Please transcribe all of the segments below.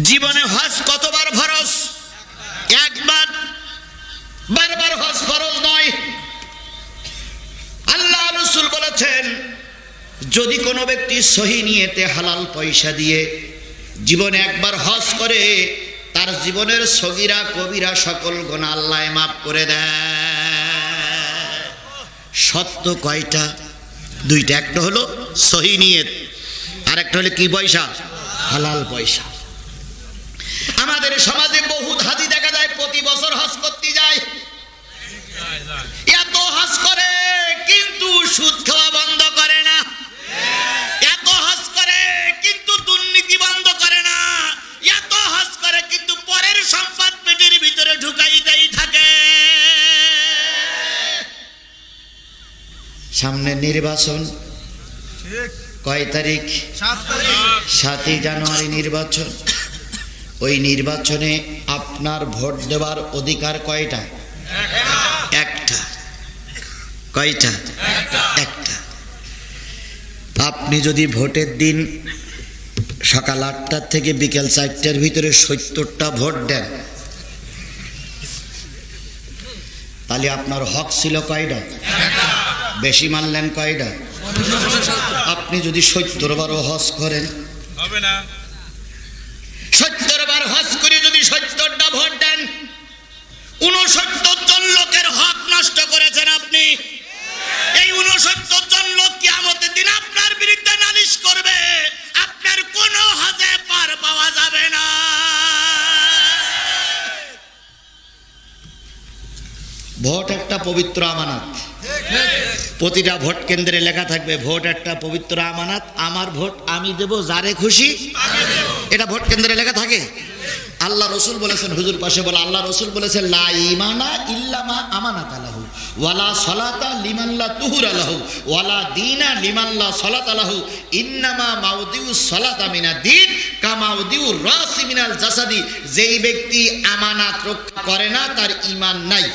জীবনে হজ কতবার ফরজ? একবার। বারবার হজ ফরজ নয়। আল্লাহ রসুল বলেছেন, যদি কোনো ব্যক্তি সহি নিয়েতে হালাল পয়সা দিয়ে জীবনে একবার হজ করে, তার জীবনের সগিরা, কবিরা সকল গোনা আল্লাহ মাফ করে দেয়। সত্য কয়টা? দুইটা। একটা হলো সহি নিয়ত আর একটা হলো কি পয়সা? হালাল পয়সা। আমাদের সমাজে বহুত হাজি দেখা যায় প্রতি বছর হজ করতে যায়। এত হজ করে কিন্তু সুদ খাওয়া বন্ধ করে না। এত হজ করে কিন্তু দুর্নীতি বন্ধ করে না। এত হজ করে কিন্তু পরের সম্পদ পেটের ভিতরে ঢুকাইতেই থাকে। সামনে নির্বাচন। কয় তারিখ। সাতই জানুয়ারি নির্বাচন। ওই নির্বাচনে আপনার ভোট দেওয়ার অধিকার কয়টা? একটা। কয়টা? একটা। আপনি যদি ভোটের দিন সকাল আটটার থেকে বিকেল চারটার ভিতরে সত্তরটা ভোট দেন, তাহলে আপনার হক ছিল কয়টা? বেশি মানলেন কয়টা? আপনি যদি সত্তর বারো হজ করেন, হবে না। সত্তর বার হজ করে যদি সত্তরটা ভোট দেন উনসত্তর জন লোকের হক নষ্ট করেছেন আপনি। এই উনসত্তর জন লোক কিয়ামতের দিন আপনার বিরুদ্ধে নালিশ করবে, আপনার কোনো হজে পার পাওয়া যাবে না। ভোট একটা পবিত্র আমানত। প্রতিটা ভোট কেন্দ্রে লেখা থাকবে, ভোট একটা পবিত্র আমানাত, আমার ভোট আমি দেব যারে খুশি। এটা ভোট কেন্দ্রে লেখা থাকে। আল্লাহ রসুল বলেছেন, হুজুর পাশে বলে, আল্লাহ রসুল বলেছেন, লা ইমানা ইল্লামা আমানাত আলাহু ওয়ালা সলাতা লিমাল্লা তুহুর আলাহু ওয়ালা দিনা লিমাল্লা সলাত আলাহু ইন্নামা মাউদিউ সলাতা মিনা দিন কামাউদিউ রাসি মিনাল জাসাদি। যেই ব্যক্তি আমানাত রক্ষা করে না, তার ইমান নাই।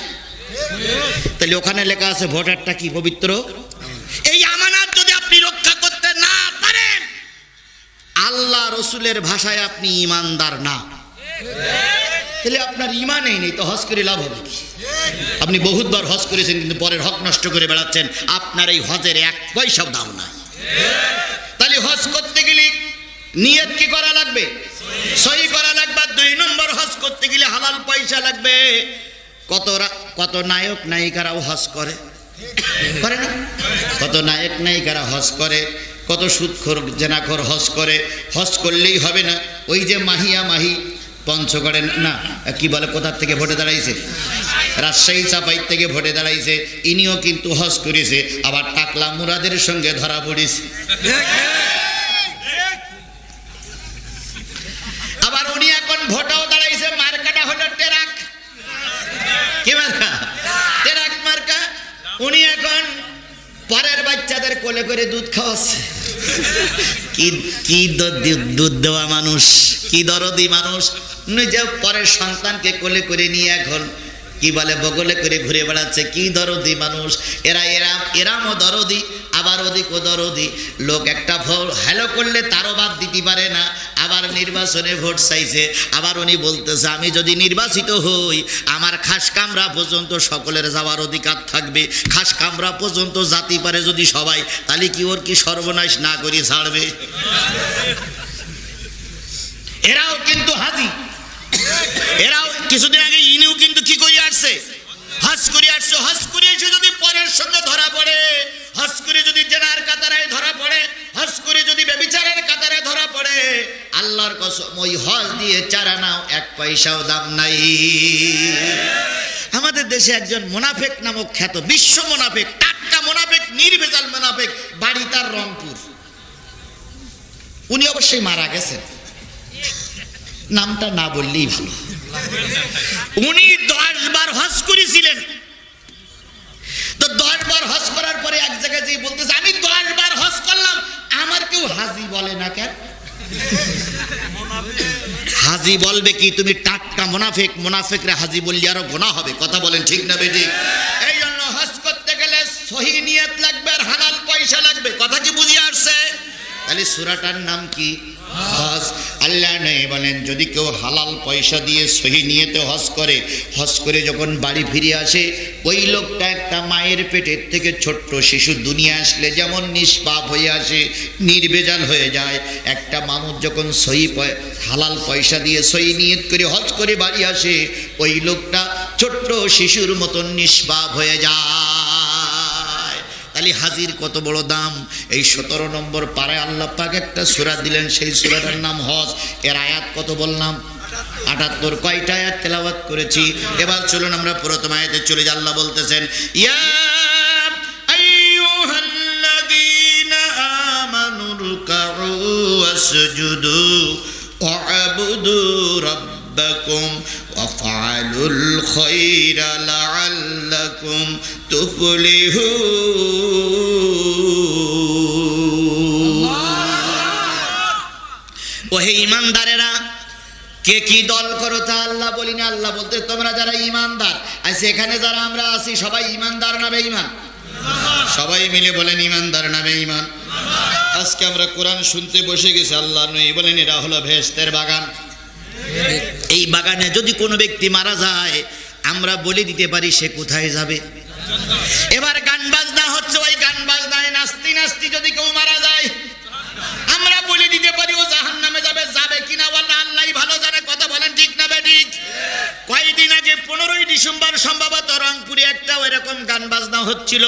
তাহলে ওখানে লেখা আছে ভোটারটা কি, পবিত্র? এই আমানাত যদি আপনি রক্ষা করতে না পারেন, আল্লাহ রসুলের ভাষায় আপনি ইমানদার না। তাহলে আপনার ইমানেই নেই, তো হজ করে লাভ হবে কি? আপনি বহুতবার হজ করেছেন, কিন্তু পরের হক নষ্ট করে বেড়াচ্ছেন। আপনার এই হজের এক পয়সাও দাম নাই। তাহলে হজ করতে গেলে নিয়ত কি করা লাগবে? সহি করা লাগবে দুই নম্বর হজ করতে গেলে হালাল পয়সা লাগবে। কত কত নায়ক নায়িকারাও হজ করে? করে না? কত নায়ক নায়িকারা হজ করে, কত সুদখোর জেনাখোর হজ করে, হজ করলেই হবে না? ওই যে মাহিয়া মাহি পঞ্চগড়ে, না, কি বলে, কোথার থেকে ভোটে দাঁড়াইছে? রাজশাহী চাপাই থেকে ভোটে দাঁড়াইছে, ইনিও কিন্তু হজ করেছে, আবার টাকলা মুরাদের সঙ্গে ধরা পড়েছে আবার উনি এখন ভোটাও দাঁড়াইছে মার্কাটা হলো টেরাক কি মার্কা টেরাক মার্কা উনি এখন পরের বাচ্চাদের কোলে করে দুধ খাওয়াচ্ছে। কি কি দুধ দেওয়া মানুষ, কি দরদি মানুষ। নিজে পরের সন্তানকে কোলে করে নিয়ে এখন কি বলে, বগলে করে ঘুরে বেড়াচ্ছে, কি দরদি মানুষ। এরা এরা এরামও দরদি, আবার ওদিক ও দরদি। লোক একটা হ্যালো করলে তারও বাদ দিতে পারে না আবার নির্বাচনে ভোট চাইছে। আবার উনি বলতেছে, আমি যদি নির্বাচিত হই, আমার খাস কামরা পর্যন্ত সকলের যাওয়ার অধিকার থাকবে। খাস কামরা পর্যন্ত জাতি পারে যদি সবাই, তাহলে কি ওর কি সর্বনাশ না করি ছাড়বে? এরাও কিন্তু হাজি। এরাও কিছুদিন আগে ইনিও কিন্তু কি করে আসছে? হজ করে আসছে। হজ করে এসে যদি পরের সঙ্গে ধরা পড়ে হজ করে যদি জেনার কাতারে ধরা পড়ে হজ করে যদি বেবিচারের কাতারে ধরা পড়ে আল্লাহর কসম, ওই হজ দিয়ে চারা নাও, এক পয়সাও দাম নাই। আমাদের দেশে একজন মোনাফেক নামক খ্যাত, বিশ্ব মোনাফেক, টাটকা মোনাফেক, নির্ভেজাল মোনাফেক, বাড়ি তার রংপুর। উনি অবশ্যই মারা গেছেন। নামটা না বললেই ভালো। উনি দশ বার হজ করেছিলেন। তো দশ বার হজ করার পরে এক জায়গায় যেয়ে বলতেছে, আমি দশ বার হজ করলাম, আমার কেউ হাজি বলে না কেন? হাজি বলবে কি, তুমি টাটকা মোনাফেক, মোনাফেকরে হাজি বললি আরও গোনা হবে। কথা বলেন ঠিক না বেটি? এই জন্য হজ করতে গেলে সহি নিয়ত লাগবে আর হালাল পয়সা লাগবে। কথা কি বুঝিয়ে আসছে? তাহলে সুরাটার নাম কি? হজ। আল্লাহ নেই বলেন, যদি কেউ হালাল পয়সা দিয়ে সহি নিয়েতে হজ করে হজ করে যখন বাড়ি ফিরে আসে, ওই লোকটা একটা মায়ের পেটের থেকে ছোট্ট শিশু দুনিয়া আসলে যেমন নিষ্পাপ হয়ে আসে, নির্বেজাল হয়ে যায়। একটা মানুষ যখন সহি হালাল পয়সা দিয়ে সহি নিয়ত করে হজ করে বাড়ি আসে, ওই লোকটা ছোট্ট শিশুর মতন নিষ্পাপ হয়ে যায়। তাহলে হাজির কত বড় দাম? এই সতেরো নম্বর পাড়ায় আল্লাহ পাক একটা সুরা দিলেন, সেই সুরাটার নাম হজ। এর আয়াত কত বললাম? আটাত্তর। কয়টা আয়াত তেলাওয়াত করেছি? এবার চলুন আমরা প্রথম আয়াতে চলে যা আল্লাহ বলতেছেন, ইয়া আইয়ুহাল্লাযীনা আমানু রুকউ তুফলিহু ওহে ইমানদারেরা, কে কি দল করো তা আল্লাহ বলি না, আল্লাহ বলতে তোমরা যারা ইমানদার, আর সেখানে যারা আমরা আছি, সবাই ইমানদার না বেঈমান? সবাই মিলে বলেন ইমানদার না বেঈমান। আজকে আমরা কোরআন শুনতে বসে গেছি, আল্লাহ নই বলেন, এরা হলো ভেস্তের বাগান। এই বাগানে যদি কোনো ব্যক্তি মারা যায়, আমরা বলে দিতে পারি সে কোথায় যাবে? এবার গান বাজনা হচ্ছে, ওই গান বাজনায় নাস্তি নাস্তি যদি কেউ মারা যায়, আমরা বলে দিতে পারি, ও জাহান নামে যাবে যাবে কিনা বলে আল্লাহ ভালো জানে, কথা বলেন ঠিক না বে ঠিক? কয়েকদিন আগে, পনেরোই ডিসেম্বর সম্ভবত রংপুরে একটা ওইরকম গান বাজনা হচ্ছিল।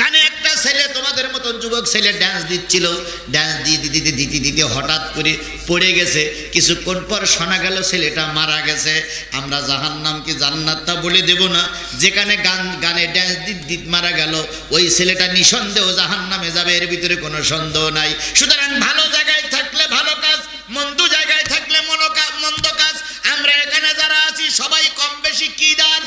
গানে একটা ছেলে তোমাদের মতন যুবক ছেলে ড্যান্স দিচ্ছিল। ড্যান্স দিতে দিতে দিতে দিতে হঠাৎ করে পড়ে গেছে। কিছুক্ষণ পর শোনা গেল, ছেলেটা মারা গেছে। আমরা জাহান নাম কি জান্নাতটা বলে দেব না। যেখানে গান, গানে ড্যান্স দিত মারা গেল। ওই ছেলেটা নিঃসন্দেহ জাহান নামে যাবে, এর ভিতরে কোনো সন্দেহ নাই। সুতরাং ভালো জায়গায় থাকলে ভালো কাজ, মন্দ জায়গায় থাকলে মনো কা- মন্দ কাজ। আমরা এখানে যারা আছি, সবাই কম বেশি কি দার?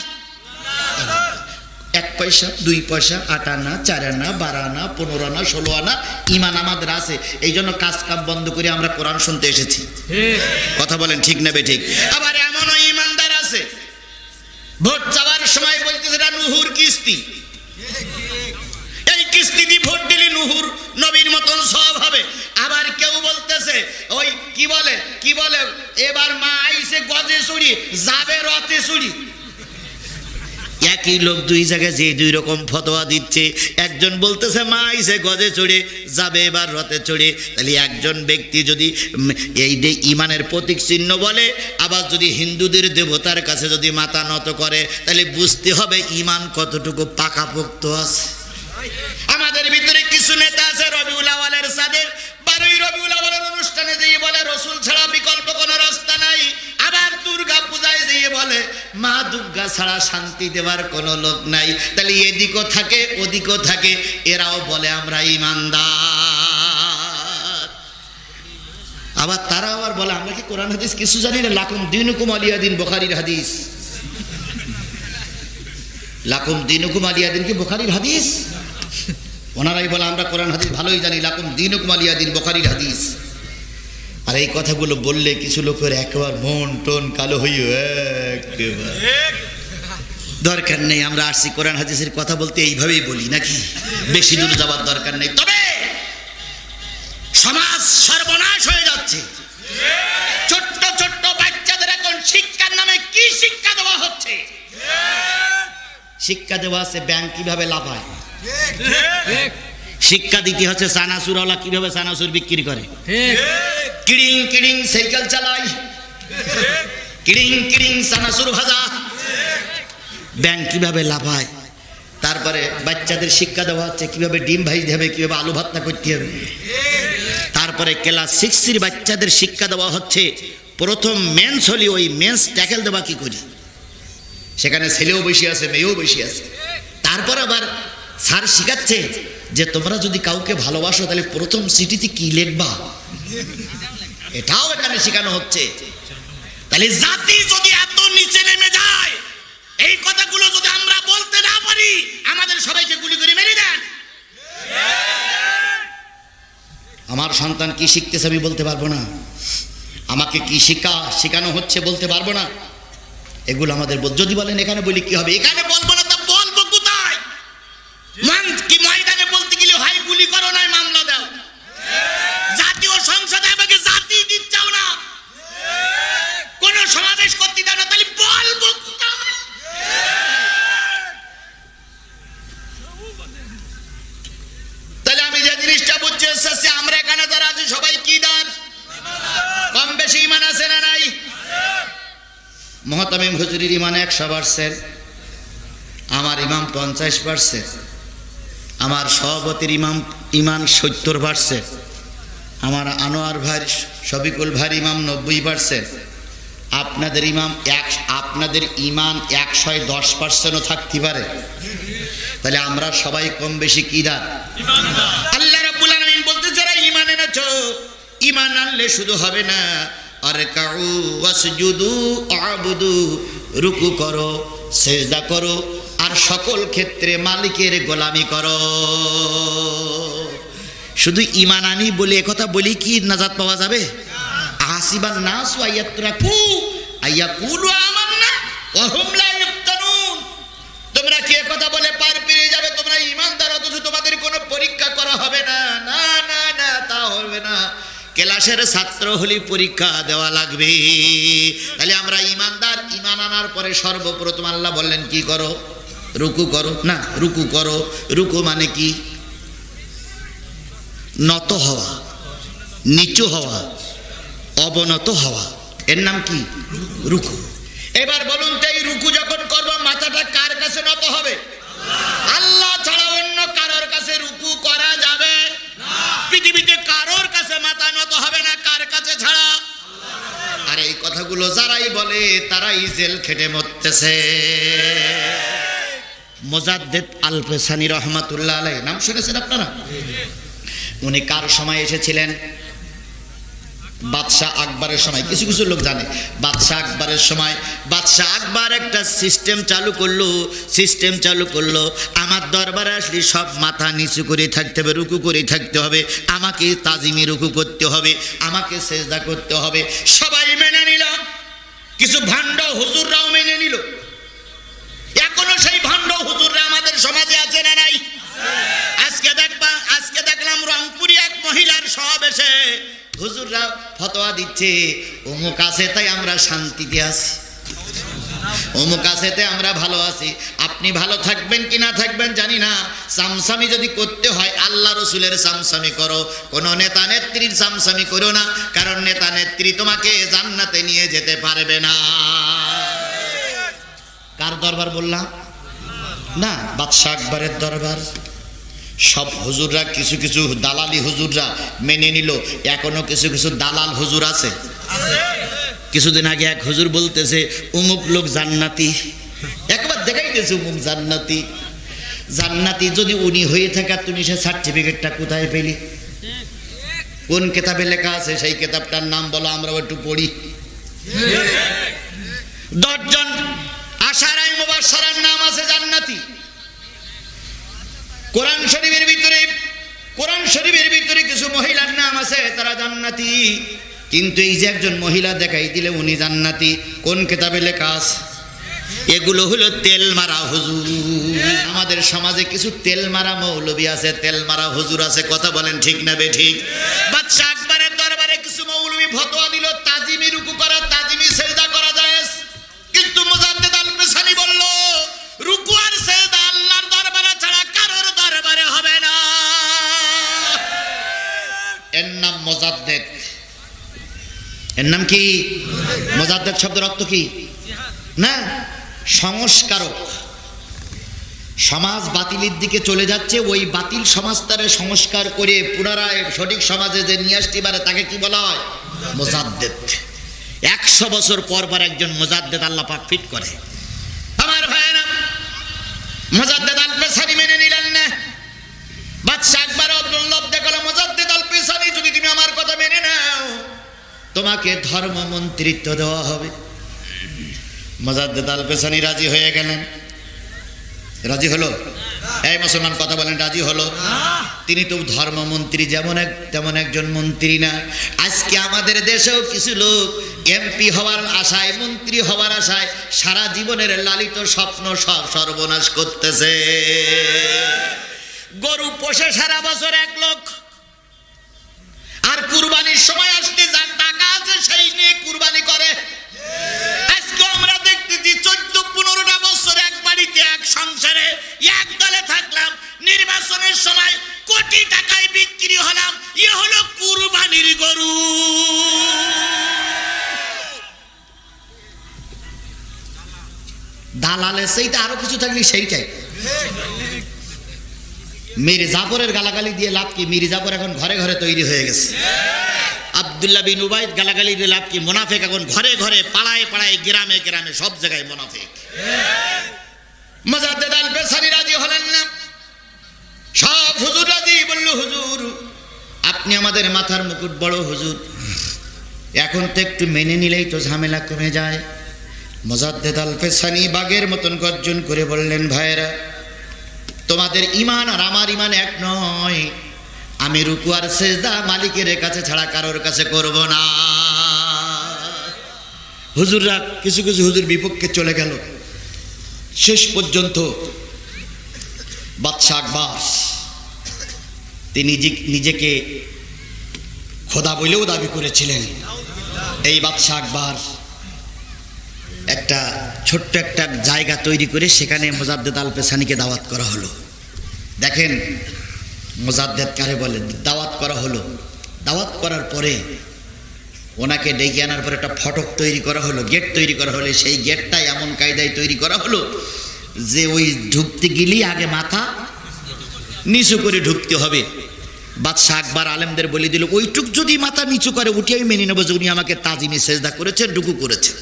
এক পয়সা দুই পয়সা আট আনা চার আনা বারো আনা পনেরো আনা ষোলো আনা ইমান আমাদের আছে। এই জন্য কাজ কাম বন্ধ করে আমরা কোরআন শুনতে এসেছি। কথা বলেন ঠিক নেবে ঠিক আবার এমনও ইমানদার আছে। ভোট চাওয়ার সময় বলতেছে এটা নুহুর কিস্তি। এই কিস্তি দিয়ে ভোট দিলি নুহুর নবীর মতন সব হবে। আবার কেউ বলতেছে ওই কি বলে কি বলে এবার মা আইসে গজে চুরি যাবে রথে চুরি। একই লোক দুই জায়গায় যে দুই রকম ফতোয়া দিচ্ছে। একজন বলতেছে, মা, আইসে গজে চড়ে, যাবে এবার রথে চড়ে। তাহলে একজন ব্যক্তি যদি এই যে ইমানের প্রতীক চিহ্ন বলে, আবার যদি হিন্দুদের দেবতার কাছে যদি মাথা নত করে, তাহলে বুঝতে হবে ইমান কতটুকু পাকাপোক্ত আছে। আমাদের ভিতরে কিছু নেতা আছে রবিউল আওয়ালের সাদের বারোই রবিউল আওয়ালের অনুষ্ঠানে যেই বলে, রসুল ছাড়া বিকল্প কোনো রাস্তা নাই আবার দুর্গা যেয়ে বলে, মা দুর্গা ছাড়া শান্তি দেওয়ার কোনো লোক নাই। তাহলে এদিকও থাকে, ওদিকও থাকে, এরাও বলে, আমরা ইমানদার। আবার তারা আবার বলে, আমরা কি কোরআন হাদিস কিছু জানি না? লাকুম দিনুকুম আলিয়া দিন বোখারির হাদিস। লাকুম দিনুকুম আলিয়া দিন কি বোখারির হাদিস? ওনারাই বলে, আমরা কোরআন হাদিস ভালোই জানি। লাকুম দিনুকুম আলিয়া দিন বোখারির হাদিস। আর এই কথাগুলো বললে কিছু লোকের একবার মন টন কালো হইও দরকার নেই আমরা আসছি কোরআন হাদিসের কথা বলতে এইভাবেই বলি নাকি? বেশি দূর যাওয়ার দরকার নেই। তবে সমাজ সর্বনাশ হয়ে যাচ্ছে। ছোট্ট ছোট্ট বাচ্চাদের এখন শিক্ষার নামে কি শিক্ষা দেওয়া হচ্ছে? শিক্ষা দেওয়া আছে ব্যাংক কীভাবে লাফায়? শিক্ষা দিতে হচ্ছে সানাসুরওয়ালা কীভাবে সানাসুর বিক্রি করে? কিড়িং কিড়িং সাইকেল চালাই। কিড়িং কিড়িং সানাসুর ভাজা। ব্যাংক কীভাবে লাফায়? তারপরে বাচ্চাদের শিক্ষা দেওয়া হচ্ছে, কীভাবে ডিম ভাজতে হবে, কীভাবে আলু ভাতনা করতে হবে। তারপরে ক্লাস সিক্সের বাচ্চাদের শিক্ষা দেওয়া হচ্ছে, প্রথম মেন্স হলে ওই মেন্স ট্যাকেল দেওয়া কি করি? সেখানে ছেলেও বসে আছে, মেয়েও বসে আছে। তারপর আবার স্যার শিখাচ্ছে যে তোমরা যদি কাউকে ভালোবাসো, তাহলে প্রথম সিটিতে কি লিখবা? এটাও এখানে শেখানো হচ্ছে। তাহলে জাতি যদি এত নিচে নেমে যায়, এই কথাগুলো যদি আমরা বলতে না পারি, আমাদের সবাইকে গুলি করে মেরে দেন। আমার সন্তান কি শিখতেছে আমি বলতে পারব না। আমাকে কি শিক্ষা শেখানো হচ্ছে বলতে পারব না। এগুলো আমাদের যদি বলেন এখানে বলি কি হবে? এখানে বলব না সমাবেশ করতে দাও না, তাহলে কোথায়? তাহলে আমি যে জিনিসটা বুঝছি এসেছি, আমরা এখানে যারা আছি, সবাই কি দান কম বেশি ইমান আছে না নাই মহতামিম হুজুরির ইমান একশো পার্সেন্ট, আমার ইমাম পঞ্চাশ পার্সেন্ট, আমার সভাপতির ইমাম ইমান সত্তর পার্সেন্ট, আমার আনোয়ার ভাই শফিকুল ভাই ইমাম নব্বই পার্সেন্ট আপনাদের ইমাম এক, আপনাদের ইমান একশয় দশ পার্সেন্টও থাকতে পারে। তাহলে আমরা সবাই কম বেশি কি দান? আল্লাহ রাব্বুল আলামিন বলতে যারা ঈমান এনেছো, ইমান আনলে শুধু হবে না আর কাউ ওয়াসজুদু আবুদু রুকু করো, সেজদা করো, আর সকল ক্ষেত্রে মালিকের গোলামি করো। শুধু ঈমান আনি বলে একথা বলি কি নাজাত পাওয়া যাবে? আসিবান নাস আইয়াতরাকু আইয়াকুলু আমান্না ওয়া হুম লা ইফতানুন তোমরা কে কথা বলে পার পেয়ে যাবে, তোমরা ঈমানদার অথচ তোমাদের কোনো পরীক্ষা করা হবে না। না না না, তা হবে না। ক্লাসের ছাত্র হলে পরীক্ষা দেওয়া লাগবে। তাহলে আমরা ইমানদার, ইমান আনার পরে সর্বপ্রথম আল্লাহ বললেন, কি করো? রুকু করো। না, রুকু করো। রুকু মানে কি? নত হওয়া, নিচু হওয়া। অবনত হওয়া। এর নাম কি? রুকু। এবার বলুন তো, এই রুকু যখন করব, মাথাটা কার কাছে নত হবে? আল্লাহ ছাড়া অন্য কারোর কাছে রুকু করা যাবে পৃথিবীতে কারোর কাছে মাথা নত হবে না, কার কাছে ছাড়া? আর এই কথাগুলো যারাই বলে, তারাই জেল খেটে মরতেছে। মোজাদ্দেদ আল পেসানি রহমাতুল্লাহ আলাই নাম শুনেছেন আপনারা? উনি কার সময় এসেছিলেন? বাদশাহ আকবরের সময়। কিছু কিছু লোক জানে, বাদশাহ আকবরের সময়। বাদশাহ আকবর একটা সিস্টেম চালু করল সিস্টেম চালু করল। আমার দরবারে আসলে সব মাথা নিচু করে থাকতে হবে, রুকু করে থাকতে হবে। আমাকে তাজিমি রুকু করতে হবে, আমাকে সেজদা করতে হবে। সবাই মেনে নিল। কিছু ভাণ্ড হুজুররাও মেনে নিল। এখনও সেই ভাণ্ড হুজুররা আমাদের সমাজে আছে না নাই? আজকে দেখবা, আজকে দেখলাম রংপুরি এক মহিলার সমাবেশে হুজুররা ফতোয়া দিচ্ছে, অমুক আছে তাই আমরা শান্তিতে আছি। অমুক আছেতে আমরা ভালো আছি। আপনি ভালো থাকবেন কি না থাকবেন জানি না। সামসামি যদি করতে হয়, আল্লাহ রসুলের সামসামি করো। কোনো নেতা নেত্রীর সামসামি করো না, কারণ নেতা নেত্রী তোমাকে জান্নাতে নিয়ে যেতে পারবে না। কার দরবার বললাম? না, বাদশাহ আকবরের দরবার। সব হুজুররা, কিছু কিছু দালালি হুজুররা মেনে নিল। এখনও কিছু কিছু দালাল হুজুর আছে। কিছুদিন আগে এক হুজুর বলতেছে, উমুক লোক জান্নাতি। একবার দেখাই দিয়েছে, উমুক জান্নাতি। জান্নাতি যদি উনি হয়ে থাকে, তুমি সে সার্টিফিকেটটা কোথায় পেলি? কোন কেতাবে লেখা আছে? সেই কেতাবটার নাম বলো, আমরা একটু পড়ি। দশজন আশারাই মুবাসারার নাম আছে জান্নাতি। কোরআন শরীফের ভিতরে, কোরআন শরীফের ভিতরে কিছু মহিলার নাম আছে, তারা জান্নাতি। কিন্তু এই যে একজন মহিলা দেখাই দিলে উনি জান্নাতি। কোন কেতাবে লেখা আছে? এগুলো হলো তেল মারা হুজুর। আমাদের সমাজে কিছু তেল মারা মৌলবী আছে, তেল মারা হুজুর আছে, কথা বলেন ঠিক না বে ঠিক? বাদশা মোজাদ্দেদ। এর নাম কি? মোজাদ্দেদ শব্দের অর্থ কি? না, সংস্কারক। সমাজ বাতিলের দিকে চলে যাচ্ছে, ওই বাতিল সমাজটারে সংস্কার করে পুনরায় সঠিক সমাজে যে নিয়ে আসতে পারে, তাকে কি বলা হয়? মোজাদ্দেদ। একশো বছর পর পর একজন মোজাদ্দেদ আল্লাহ পাক ফিট করে। আমার ভাইয়েরা, মোজাদ্দেদ আল পেসানি মেনে নিলেন না। বাদশা একবার অবদুল্লভ দেখাল মোজাদ্দেদ আল পেসানি যদি তুমি আমার কথা মেনে নাও, তোমাকে ধর্ম মন্ত্রিত্ব দেওয়া হবে। মোজাদ্দেদ আল পেসানি রাজি হয়ে গেলেন। রাজি হলো? এই মুসলমান কথা বলেন, রাজি হলো? তিনি তো ধর্মমন্ত্রী যেমন এক, তেমন একজন মন্ত্রী না। আজকে আমাদের দেশেও কিছু লোক এমপি হওয়ার আশায়, মন্ত্রী হওয়ার আশায় সারা জীবনের লালিত স্বপ্ন সব সর্বনাশ করতেছে। গরু পোষে সারা বছর এক লোক। আর কুরবানির সময় আসতে যার টাকা আছে, সেই নিয়ে কুরবানি করে। আজকে আমরা দেখতেছি চোদ্দ পনেরোটা বছর এক বাড়িতে, এক সংসারে, এক দলে থাকলাম। নির্বাচনের সময় কোটি টাকায় বিক্রি হলাম। ইয়ে হলো কুরবানির গরু। দালালে সেইটা আরও কিছু থাকলে সেইটাই। মীর জাফরের গালাগালি দিয়ে লাভ কি? মীর জাফর এখন ঘরে ঘরে তৈরি হয়ে গেছে। আবদুল্লাহ বিন উবাইদ গালাগালি দিয়ে লাভ কি? মোনাফেক এখন ঘরে ঘরে, পাড়ায় পাড়ায়, গ্রামে গ্রামে, সব জায়গায় মোনাফেক। মজাদ্দেদ আল রাজি হলেন না। সব হুজুর রাজি, বলল, হুজুর, আপনি আমাদের মাথার মুকুট বড় হুজুর। এখন তো একটু মেনে নিলেই তো ঝামেলা কমে যায়। মজাদ্দেদ আল ফেসানি বাগের মতন গর্জন করে বললেন, ভাইয়েরা তোমাদের ইমান আর আমার ইমান এক নয়। আমি রুকু আর সেজদা মালিকের কাছে ছাড়া কারোর কাছে করব না। হুজুররা কিছু কিছু হুজুর বিপক্ষে চলে গেল। শেষ পর্যন্ত বাদশাহ আকবর, তিনি নিজেকে খোদা বলেও দাবি করেছিলেন। এই বাদশাহ আকবর একটা ছোট্ট একটা জায়গা তৈরি করে সেখানে মোজাদ্দেদ আল পেসানিকে দাওয়াত করা হলো। দেখেন, মোজাদ্দেদ কারে বলে? দাওয়াত করা হলো। দাওয়াত করার পরে ওনাকে ডেকে আনার পরে একটা ফটক তৈরি করা হলো, গেট তৈরি করা হলো। সেই গেটটাই এমন কায়দায় তৈরি করা হলো যে ওই ঢুকতে গেলেই আগে মাথা নিচু করে ঢুকতে হবে। বাদশাহ আকবর আলেমদের বলে দিল, ওইটুক যদি মাথা নিচু করে উঠে আমি মেনে নেব যে উনি আমাকে তাজিমি সেজদা করেছেন ডুকু করেছেন।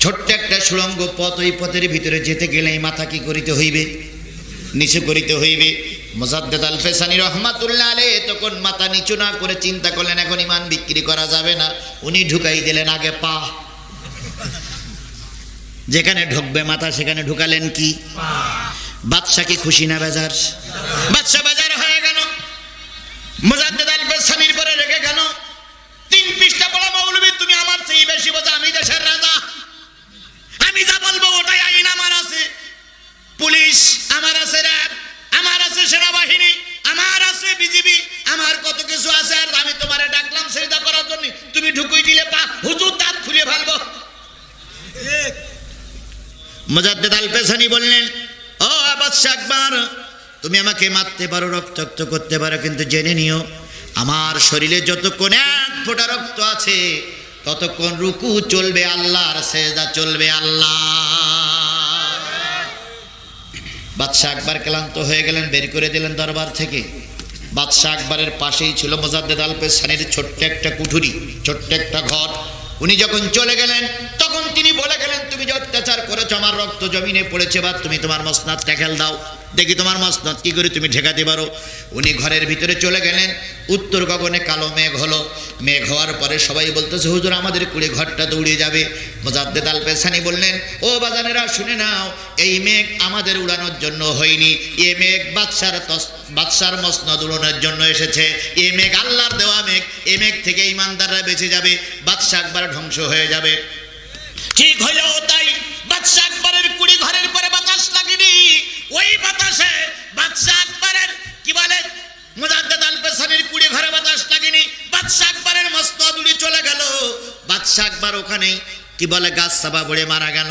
ছোট্ট একটা সুড়ঙ্গ পথ ওই পথের ভিতরে যেতে গেলেই মাথা কি করিতে হইবে? নিচু করিতে হইবে। মোজাদ্দেদ রহমাতুল্লাহ আলে তখন মাথা নিচু না করে চিন্তা করলেন, এখন ইমান বিক্রি করা যাবে না। উনি ঢুকাই দিলেন আগে পা। যেখানে ঢুকবে মাথা, সেখানে ঢুকালেন কি? বাদশা কি খুশি না বেজার? বাদশা বেজার গেল মোজাদ্দেদ আল ফেসানির পরে রেখে গেল তিন পৃষ্ঠা পড়া মৌলবী তুমি আমার সেই বেশি বোঝা আমি দেশের রাজা। আমি যা বলব ওটাই আইন আমার আছে। পুলিশ আমার আছে র্যাব আমার আছে সেনাবাহিনী আমার আছে বিজিবি আমার কত কিছু আছে আর আমি তোমারে ডাকলাম সেটা করার জন্য। তুমি ঢুকুই দিলে পা হুজুর দাঁত খুলে ফেলব মুজাদ্দেদ আল পেছানি বললেন ও আবাদ আকবার তুমি আমাকে মারতে পারো, রক্তাক্ত করতে পারো, কিন্তু জেনে নিও, আমার শরীরে যতক্ষণ এক ফোঁটা রক্ত আছে, ততক্ষণ রুকু চলবে আল্লাহর, সেজদা চলবে আল্লাহ বাদশাহ আকবর ক্লান্ত হয়ে গেলেন, বের করে দিলেন দরবার থেকে। বাদশাহ আকবরের পাশেই ছিল মোজাদ্দেদ আল পেসানির ছোট্ট একটা কুঠুরি, ছোট্ট একটা ঘর। উনি যখন চলে গেলেন তখন তিনি বলে গেলেন, তুমি যে অত্যাচার করেছ, আমার রক্ত জমিনে পড়েছে বা তুমি তোমার মসনাদ টেকেল দাও। দেখি তোমার মসনদ কি করে তুমি ঠেকাতে পারো? উনি ঘরের ভিতরে চলে গেলেন। উত্তর গগনে কালো মেঘ হলো। মেঘ হওয়ার পরে সবাই বলতেছে, হুজুর, আমাদের কুড়ে ঘরটা দৌড়ে যাবে। মোজাদ্দেদ আল পেসানি বললেন, ও বাজানেরা, শুনে নাও, এই মেঘ আমাদের উড়ানোর জন্য হয়নি। এ মেঘ বাদশার তস- বাদশার মসনদ উড়ানোর জন্য এসেছে। এ মেঘ আল্লাহর দেওয়া মেঘ। এ মেঘ থেকে ইমানদাররা বেঁচে যাবে। বাদশা একবার ধ্বংস হয়ে যাবে। ঠিক হইল তাই বাদশা আকবরের কুড়ি ঘরের পরে বাতাস লাগেনি। ওই বাতাসে বাদশা আকবরের, কি বলে, মুজাদ্দেদ আল পেশানির কুড়ি ঘরে বাতাস লাগেনি। বাদশা আকবরের মস্ত চলে গেল। বাদশা আকবর ওখানেই কি বলে, গাছ সাবা বড়ে মারা গেল।